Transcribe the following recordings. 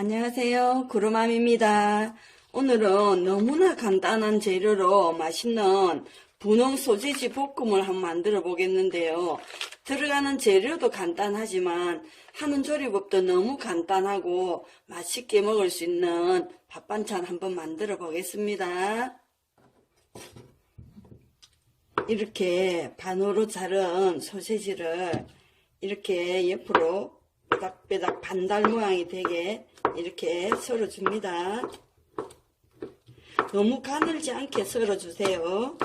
안녕하세요. 구름맘입니다. 오늘은 너무나 간단한 재료로 맛있는 분홍 소시지 볶음을 한번 만들어 보겠는데요. 들어가는 재료도 간단하지만 하는 조리법도 너무 간단하고 맛있게 먹을 수 있는 밥 반찬 한번 만들어 보겠습니다. 이렇게 반으로 자른 소시지를 이렇게 옆으로 빼닥빼닥 반달 모양이 되게 이렇게 썰어줍니다. 너무 가늘지 않게 썰어주세요.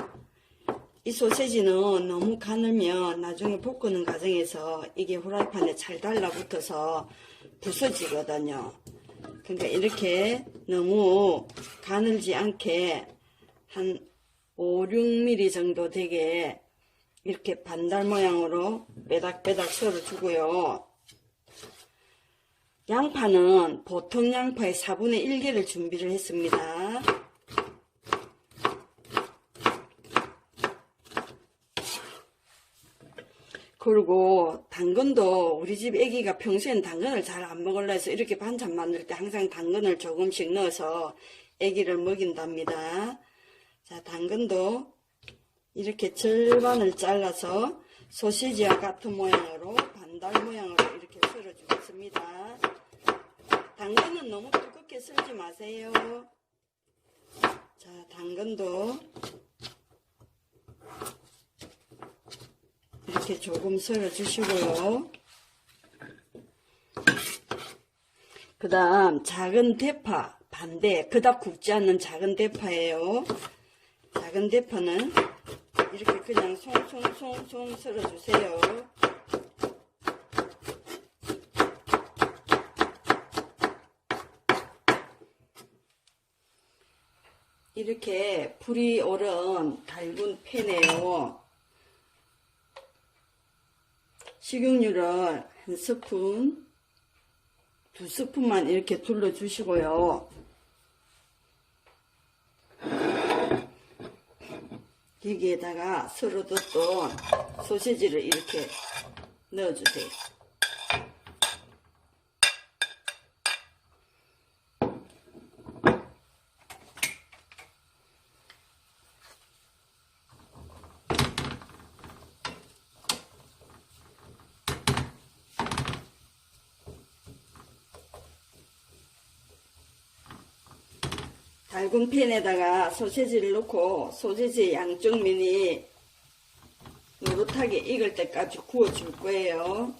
이 소세지는 너무 가늘면 나중에 볶는 과정에서 이게 후라이팬에 잘 달라붙어서 부서지거든요. 그러니까 이렇게 너무 가늘지 않게 한 5, 6mm 정도 되게 이렇게 반달 모양으로 빼닥빼닥 썰어주고요. 양파는 보통 양파의 4분의 1개를 준비를 했습니다. 그리고 당근도 우리 집 애기가 평소엔 당근을 잘 안 먹을라 해서 이렇게 반찬 만들 때 항상 당근을 조금씩 넣어서 애기를 먹인답니다. 자, 당근도 이렇게 절반을 잘라서 소시지와 같은 모양으로 반달 모양으로 이렇게 썰어주겠습니다. 당근은 너무 두껍게 썰지 마세요. 자, 당근도 이렇게 조금 썰어 주시고요. 그 다음 작은 대파 반대 그닥 굵지 않는 작은 대파예요. 작은 대파는 이렇게 그냥 송송송송 썰어주세요. 이렇게 불이 오른 달군 팬에요. 식용유를 한 스푼, 두 스푼만 이렇게 둘러주시고요. 여기에다가 썰어뒀던 소시지를 이렇게 넣어주세요. 달군 팬에다가 소세지를 넣고 소세지 양쪽 면이 노릇하게 익을 때까지 구워줄 거예요.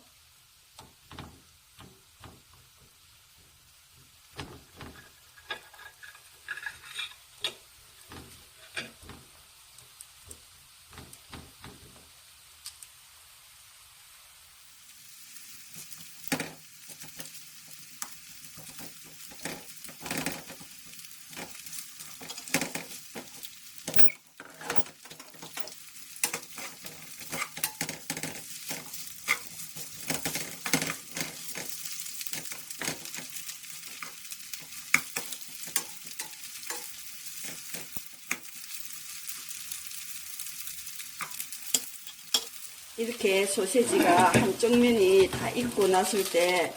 이렇게 소세지가 한쪽 면이 다 익고 났을 때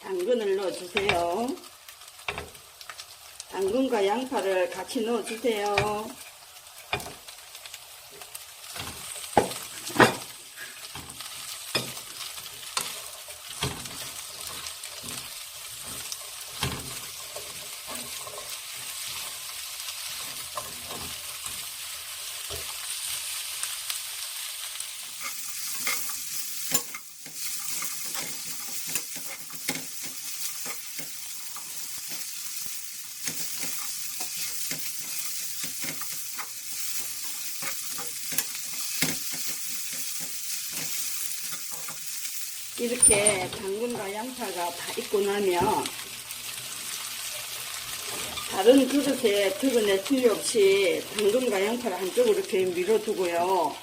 당근을 넣어주세요. 당근과 양파를 같이 넣어주세요. 이렇게 당근과 양파가 다 익고 나면 다른 그릇에 득어낼 필요 없이 당근과 양파를 한쪽으로 이렇게 밀어두고요.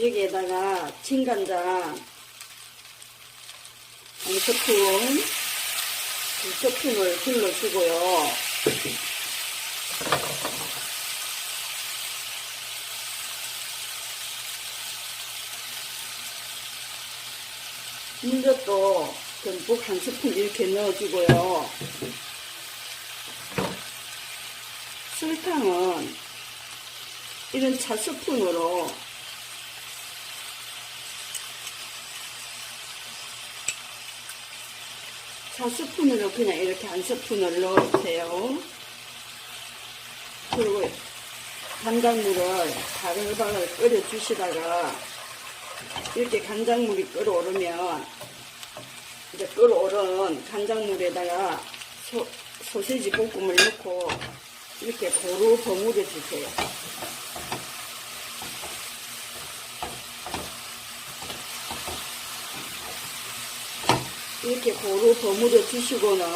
여기에다가 진간장 한 스푼, 두 스푼을 둘러주고요. 또 듬뿍 한 스푼 이렇게 넣어주고요. 설탕은 이런 차 스푼으로 차 스푼으로 그냥 이렇게 한 스푼을 넣으세요. 그리고 간장물을 바글바글 끓여주시다가 이렇게 간장물이 끓어오르면 이제 끓어오른 간장물에다가 소, 소시지 볶음을 넣고 이렇게 고루 버무려 주세요. 이렇게 고루 버무려 주시고는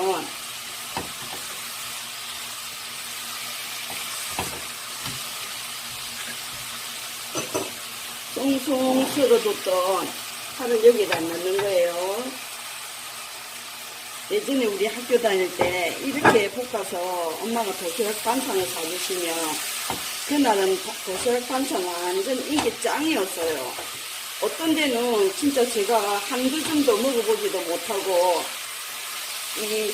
송송 썰어뒀던 파를 여기다 넣는 거예요. 예전에 우리 학교 다닐 때 이렇게 볶아서 엄마가 도시락 반찬을 사주시면 그날은 도시락 반찬 완전 인기 짱이었어요. 어떤 데는 진짜 제가 한두 점도 먹어보지도 못하고 이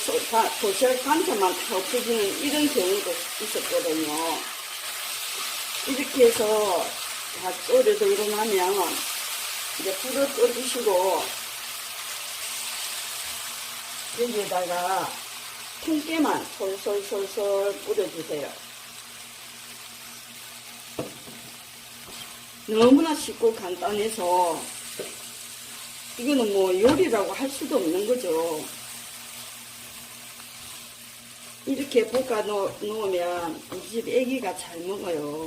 도시락 반찬만 다 없어지는 이런 경우도 있었거든요. 이렇게 해서 다 끓여 들고 나면 이제 불을 꺼주시고 여기에다가 통깨만 솔솔솔솔 뿌려주세요. 너무나 쉽고 간단해서 이거는 뭐 요리라고 할 수도 없는 거죠. 이렇게 볶아 놓, 놓으면 우리 집 애기가 잘 먹어요.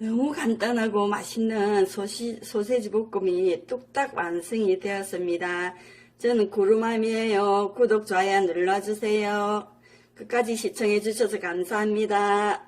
너무 간단하고 맛있는 소시, 소세지 볶음이 뚝딱 완성이 되었습니다. 저는 구름함이에요. 구독, 좋아요 눌러주세요. 끝까지 시청해 주셔서 감사합니다.